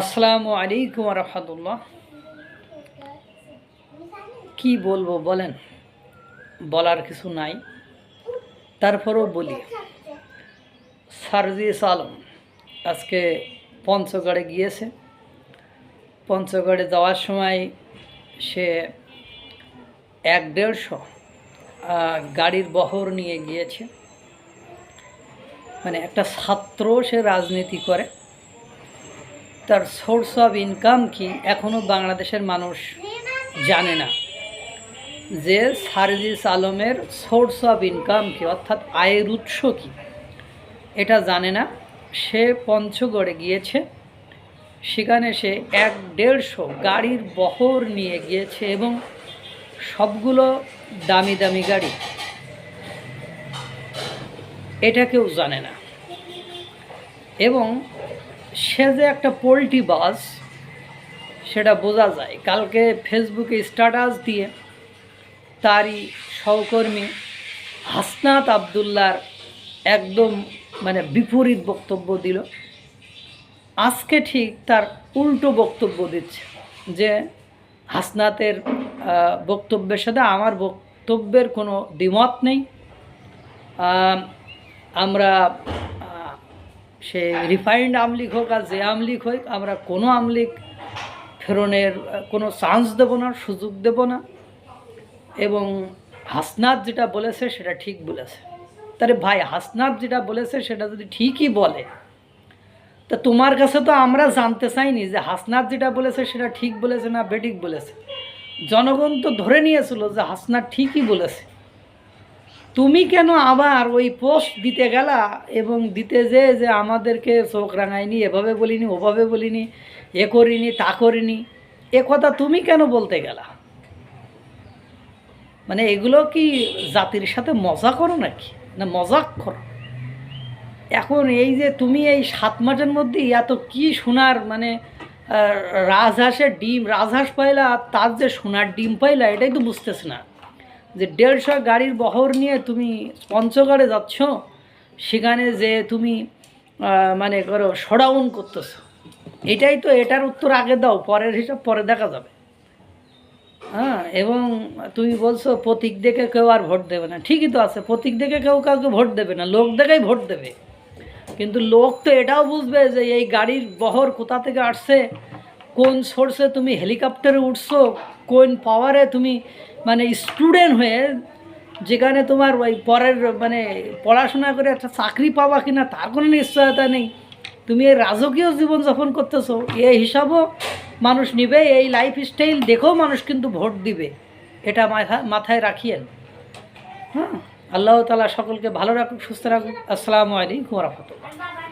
আসসালামু আলাইকুম রহমতুল্লাহ। কি বলব বলেন? বলার কিছু নাই। তারপরেও বলি। সারজিস আলম আজকে পঞ্চগড়ে গিয়েছে। পঞ্চগড়ে যাওয়ার সময় সে এক দেড়শো গাড়ির বহর নিয়ে গিয়েছে। মানে একটা ছাত্র সে রাজনীতি করে। তার সোর্স অফ ইনকাম কি এখনও বাংলাদেশের মানুষ জানে না। যে সারজিস আলমের সোর্স অফ ইনকাম কি, অর্থাৎ আয়ের উৎস কি, এটা জানে না। সে পঞ্চগড়ে গিয়েছে। সেখানে সে এক দেড়শো গাড়ির বহর নিয়ে গিয়েছে এবং সবগুলো দামি দামি গাড়ি। এটা কেউ জানে না। এবং সে যে একটা পোলট্রি বাস, সেটা বোঝা যায়। কালকে ফেসবুকে স্ট্যাটাস দিয়ে তারই সহকর্মী হাসনাত আবদুল্লার একদম মানে বিপরীত বক্তব্য দিল। আজকে ঠিক তার উল্টো বক্তব্য দিচ্ছে যে হাসনাতের বক্তব্যের সাথে আমার বক্তব্যের কোনো দ্বিমত নেই। আমরা সে রিফাইন্ড আমলিক হোক আর যে আমলিক হোক, আমরা কোনো আমলিক ফেরনের, কোনো চান্স দেব না, সুযোগ দেব না। এবং হাসনাত যেটা বলেছে, সেটা ঠিক বলেছে। তাহলে ভাই, হাসনাত যেটা বলেছে, সেটা যদি ঠিকই বলে, তা তোমার কাছে তো আমরা জানতে চাইনি যে হাসনাত যেটা বলেছে, সেটা ঠিক বলেছে না বেঠিক বলেছে। জনগণ তো ধরে নিয়েছিল যে হাসনাত ঠিকই বলেছে। তুমি কেন আবার ওই পোস্ট দিতে গেলা এবং দিতে যে যে আমাদেরকে চোখ রাঙায়নি, এভাবে বলিনি, ওভাবে বলিনি, এ করিনি, তা করিনি, এ কথা তুমি কেন বলতে গেলা? মানে এগুলো কি জাতির সাথে মজা করো নাকি? না মজাক করো? এখন এই যে তুমি এই সাত মাসের মধ্যে এত কি সোনার মানে রাজহাঁসের ডিম, রাজহাঁস পাইলা আর তার যে সোনার ডিম পাইলা, এটাই তো বুঝতেছ না। যে দেড়শো গাড়ির বহর নিয়ে তুমি পঞ্চগড়ে যাচ্ছ, সেখানে যে তুমি মানে করো শোডাউন করতেছো। এটাই তো এটার উত্তর আগে দাও, পরের হিসাব পরে দেখা যাবে। হ্যাঁ এবং তুমি বলছো, প্রতীক দেখে কেউ আর ভোট দেবে না। ঠিকই তো আছে, প্রতীক দেখে কেউ কাউকে ভোট দেবে না, লোক দেখেই ভোট দেবে। কিন্তু লোক তো এটাও বুঝবে যে এই গাড়ির বহর কোথা থেকে আসছে কোন সোর্সে তুমি হেলিকপ্টারে উঠছো, কোন পাওয়ারে তুমি মানে স্টুডেন্ট হয়ে যেখানে তোমার ওই পরের মানে পড়াশোনা করে একটা চাকরি পাবা কিনা, তার কোনো নিশ্চয়তা নেই। তুমি এই রাজকীয় জীবনযাপন করতেছো, এই হিসাবও মানুষ নিবে, এই লাইফ স্টাইল দেখেও মানুষ কিন্তু ভোট দিবে। এটা মাথা, মাথায় রাখিয়েন। হ্যাঁ? আল্লাহ তালা সকলকে ভালো রাখুক, সুস্থ রাখুক। আসসালামু আলাইকুম রহমতুল্লাহ।